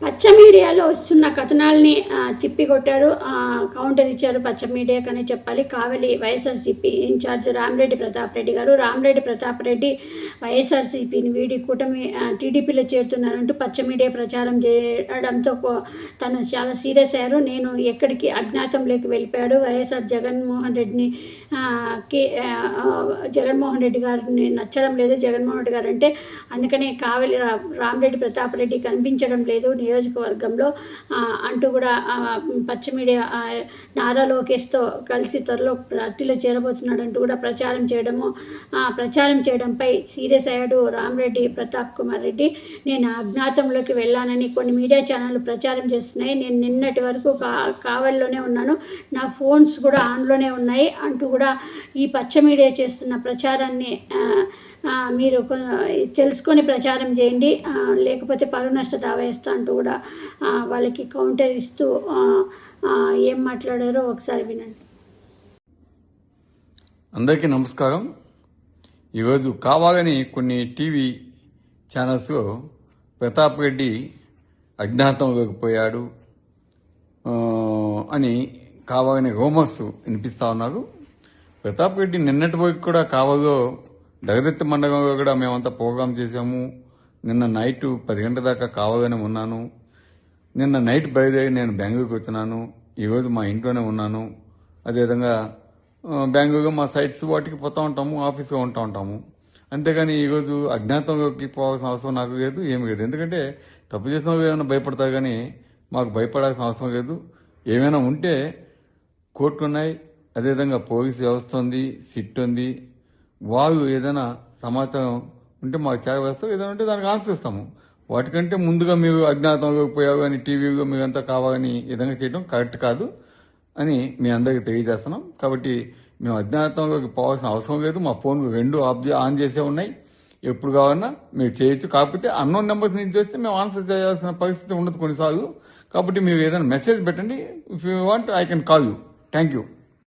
పచ్చ మీడియాలో వస్తున్న కథనాల్ని ఆ, తిప్పికొట్టారు. కౌంటర్ ఇచ్చారు పచ్చ మీడియాకనే చెప్పాలి. కావలి వైఎస్ఆర్సీపీ ఇన్ఛార్జ్ రామిరెడ్డి ప్రతాప్ రెడ్డి గారు. రామిరెడ్డి ప్రతాప్ రెడ్డి వైఎస్ఆర్సీపీని వీడి కూటమి టీడీపీలో చేరుతున్నారంటూ పచ్చ మీడియా ప్రచారం చేయడంతో తను చాలా సీరియస్ అయ్యారు. నేను ఎక్కడికి అజ్ఞాతంలోకి వెళ్ళిపోయాడు. వైఎస్ఆర్ జగన్మోహన్ రెడ్డిని కి జగన్మోహన్ రెడ్డి గారిని నచ్చడం లేదు. జగన్మోహన్ రెడ్డి గారు అంటే అందుకనే కావలి రామిరెడ్డి ప్రతాప్ రెడ్డి కనిపించడం లేదు. నియోజకవర్గంలో అంటూ కూడా పచ్చ మీడియా నారా లోకేష్తో కలిసి త్వరలో పార్టీలో చేరబోతున్నాడు అంటూ కూడా ప్రచారం చేయడము ప్రచారం చేయడంపై సీరియస్ అయ్యాడు రామిరెడ్డి ప్రతాప్ కుమార్ రెడ్డి. నేను అజ్ఞాతంలోకి వెళ్ళానని కొన్ని మీడియా ఛానళ్ళు ప్రచారం చేస్తున్నాయి. నేను నిన్నటి వరకు కా కావలిలోనే ఉన్నాను. నా ఫోన్స్ కూడా ఆన్లోనే ఉన్నాయి అంటూ కూడా ఈ పచ్చ మీడియా చేస్తున్న ప్రచారాన్ని మీరు తెలుసుకొని ప్రచారం చేయండి. లేకపోతే పరువు నష్ట దావా అంటూ కూడా వాళ్ళకి కౌంటర్ ఇస్తూ ఏం మాట్లాడారో ఒకసారి వినండి. అందరికీ నమస్కారం. ఈరోజు కావాలని కొన్ని టీవీ ఛానల్స్లో ప్రతాప్ రెడ్డి అజ్ఞాతంలోకి పోయాడు అని కావాలని రోమర్స్ వినిపిస్తా ఉన్నారు. ప్రతాప్ రెడ్డి నిన్నటి వరకు కూడా కావాలో దగదత్తి మండలంలో కూడా మేమంతా ప్రోగ్రామ్ చేశాము. నిన్న నైట్ పది గంటల దాకా కావాలని ఉన్నాను. నిన్న నైట్ బయలుదేరి నేను బెంగళూరుకి వచ్చినాను. ఈరోజు మా ఇంట్లోనే ఉన్నాను. అదేవిధంగా బెంగళూరుగా మా సైట్స్ వాటికి పోతా ఉంటాము ఆఫీస్గా ఉంటా ఉంటాము. అంతేగాని ఈరోజు అజ్ఞాతంలోకి పోవాల్సిన అవసరం నాకు లేదు ఏమి లేదు. ఎందుకంటే తప్పు చేసిన వాళ్ళు ఏమైనా భయపడతారు కానీ మాకు భయపడాల్సిన అవసరం లేదు. ఏమైనా ఉంటే కోర్టు ఉన్నాయి. అదేవిధంగా పోలీసు వ్యవస్థ ఉంది సిట్ ఉంది. వాళ్ళు ఏదైనా సమాచారం ఉంటే మాకు చేరవేస్తారు ఏదైనా ఉంటే దానికి ఆన్సర్ ఇస్తాము. వాటికంటే ముందుగా మీరు అజ్ఞాతంలో పోయారు అని టీవీలో మీరంతా కావాలని విధంగా చేయడం కరెక్ట్ కాదు అని మీ అందరికీ తెలియజేస్తున్నాం. కాబట్టి మేము అజ్ఞాతంలోకి పోవాల్సిన అవసరం లేదు. మా ఫోన్ రెండు ఆఫ్ ఆన్ చేసే ఉన్నాయి. ఎప్పుడు కావాలన్నా మీరు చేయొచ్చు. కాకపోతే అన్నోన్ నెంబర్స్ నుంచి చేస్తే మేము ఆన్సర్ చేయాల్సిన పరిస్థితి ఉండదు కొన్నిసార్లు. కాబట్టి మీరు ఏదైనా మెసేజ్ పెట్టండి. If you want I can call you thank you